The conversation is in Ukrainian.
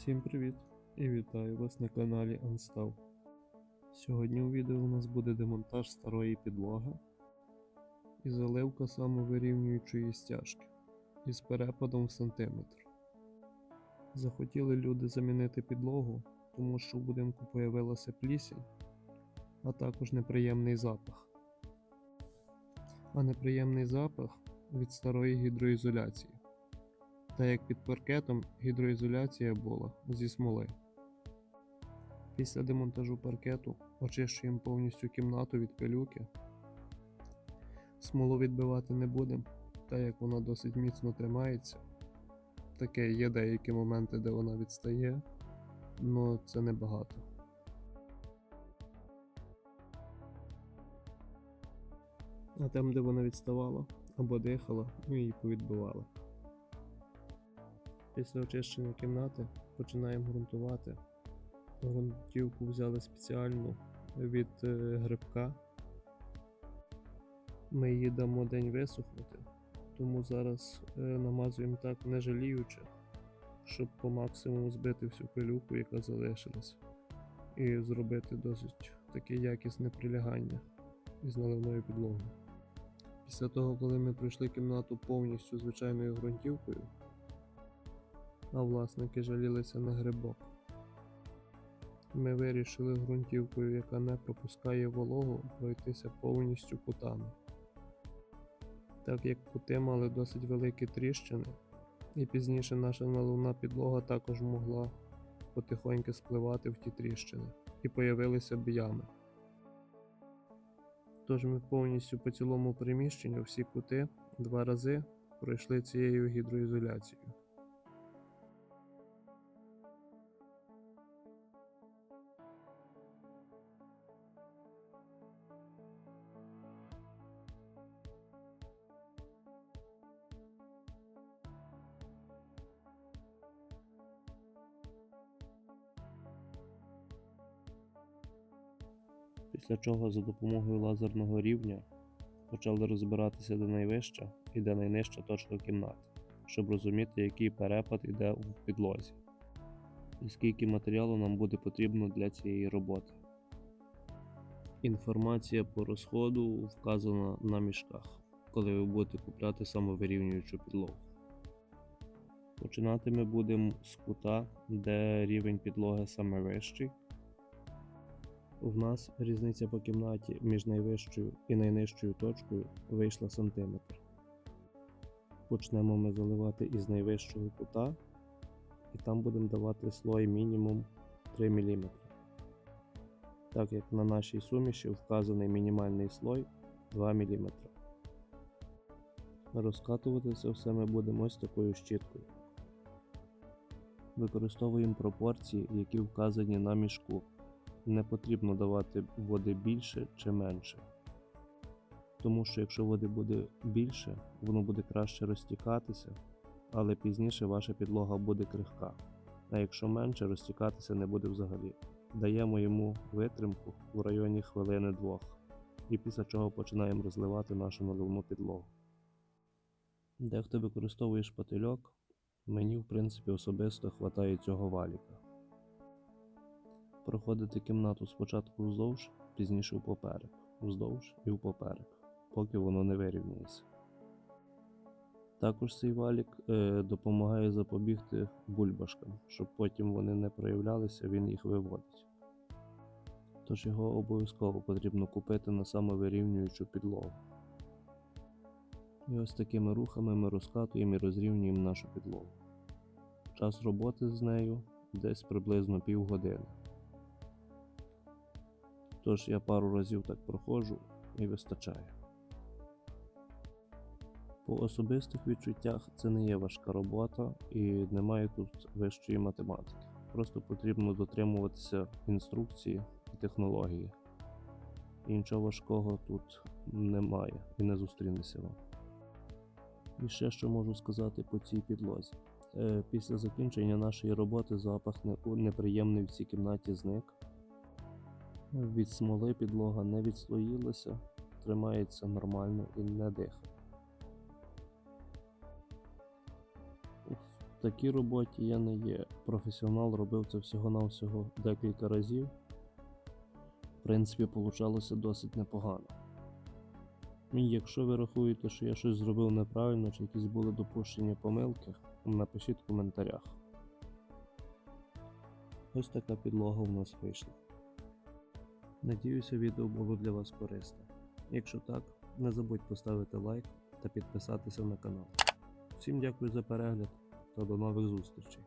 Всім привіт і вітаю вас на каналі Unstav. Сьогодні у відео у нас буде демонтаж старої підлоги і заливка самовирівнюючої стяжки із перепадом в сантиметр. Захотіли люди замінити підлогу, тому що в будинку появилася плісінь, а також неприємний запах. А неприємний запах від старої гідроізоляції та як під паркетом гідроізоляція була зі смоли. Після демонтажу паркету очищуємо повністю кімнату від пилюки. Смолу відбивати не будемо, так як вона досить міцно тримається. Таке є деякі моменти, де вона відстає, але це небагато. А там, де вона відставала або дихала, ми її повідбивали. Після очищення кімнати починаємо ґрунтувати. Грунтівку взяли спеціальну від е, грибка. Ми її дамо день висохнути, тому зараз е, намазуємо так не жаліючи, щоб по максимуму збити всю пилюку, яка залишилась, і зробити досить таке якісне прилягання із наливною підлогою. Після того, коли ми пройшли кімнату повністю звичайною ґрунтівкою, а власники жалілися на грибок. Ми вирішили ґрунтівкою, яка не пропускає вологу, пройтися повністю кутами. Так як кути мали досить великі тріщини, і пізніше наша наливна підлога також могла потихоньки спливати в ті тріщини, і появилися б ями. Тож ми повністю по цілому приміщенню всі кути два рази пройшли цією гідроізоляцією. Після чого за допомогою лазерного рівня почали розбиратися де найвища і де найнижча точка кімнати, щоб розуміти, який перепад іде в підлозі, і скільки матеріалу нам буде потрібно для цієї роботи. Інформація по розходу вказана на мішках, коли ви будете купляти самовирівнюючу підлогу. Починати ми будемо з кута, де рівень підлоги саме вищий. В нас різниця по кімнаті між найвищою і найнижчою точкою вийшла сантиметр. Почнемо ми заливати із найвищого кута, і там будемо давати слой мінімум 3 мм. Так як на нашій суміші вказаний мінімальний слой 2 мм. Розкатувати це все ми будемо ось такою щіткою. Використовуємо пропорції, які вказані на мішку не потрібно давати води більше чи менше. Тому що якщо води буде більше, воно буде краще розтікатися, але пізніше ваша підлога буде крихка. А якщо менше, розтікатися не буде взагалі. Даємо йому витримку у районі хвилини двох, і після чого починаємо розливати нашу наливну підлогу. Дехто використовує шпательок, мені в принципі особисто вистачає цього валіка проходити кімнату спочатку вздовж, пізніше впоперек, вздовж і впоперек, поки воно не вирівнюється. Також цей валік е, допомагає запобігти бульбашкам, щоб потім вони не проявлялися, він їх виводить. Тож його обов'язково потрібно купити на самовирівнюючу підлогу. І ось такими рухами ми розкатуємо і розрівнюємо нашу підлогу. Час роботи з нею десь приблизно півгодини. Тож я пару разів так проходжу і вистачає. По особистих відчуттях це не є важка робота і немає тут вищої математики. Просто потрібно дотримуватися інструкції і технології. І нічого важкого тут немає і не зустрінеться вам. І ще що можу сказати по цій підлозі. Е, Після закінчення нашої роботи запах неприємний в цій кімнаті зник. Від смоли підлога не відслоїлася, тримається нормально і не дихає. В такій роботі я не є професіонал робив це всього-навсього декілька разів. В принципі, получалося досить непогано. Якщо ви рахуєте, що я щось зробив неправильно, чи якісь були допущені помилки, напишіть в коментарях. Ось така підлога у нас вийшла. Надіюся, відео було для вас корисне. Якщо так, не забудь поставити лайк та підписатися на канал. Всім дякую за перегляд та до нових зустрічей.